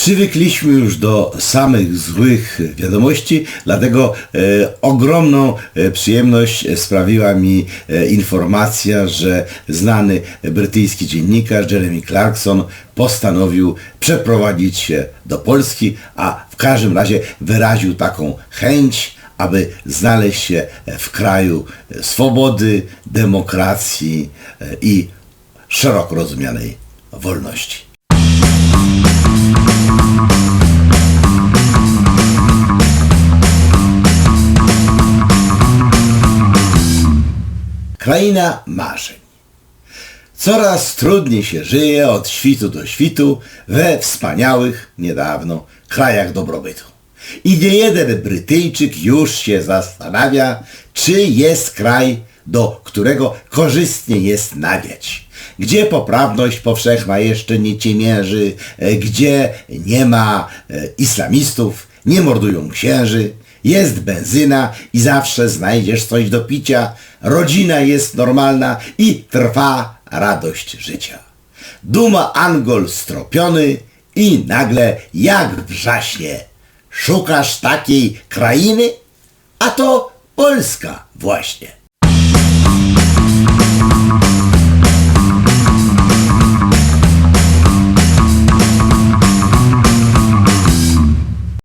Przywykliśmy już do samych złych wiadomości, dlatego e, ogromną e, przyjemność sprawiła mi e, informacja, że znany brytyjski dziennikarz Jeremy Clarkson postanowił przeprowadzić się do Polski, a w każdym razie wyraził taką chęć, aby znaleźć się w kraju swobody, demokracji e, i szeroko rozumianej wolności. Kraina marzeń. Coraz trudniej się żyje od świtu do świtu we wspaniałych niedawno krajach dobrobytu. I nie jeden Brytyjczyk już się zastanawia, czy jest kraj, do którego korzystnie jest nawiać. Gdzie poprawność powszechna jeszcze nie ciemięży, e, gdzie nie ma e, islamistów, nie mordują księży, jest benzyna i zawsze znajdziesz coś do picia, rodzina jest normalna i trwa radość życia. Duma Angol stropiony i nagle jak wrzaśnie. Szukasz takiej krainy? A to Polska właśnie.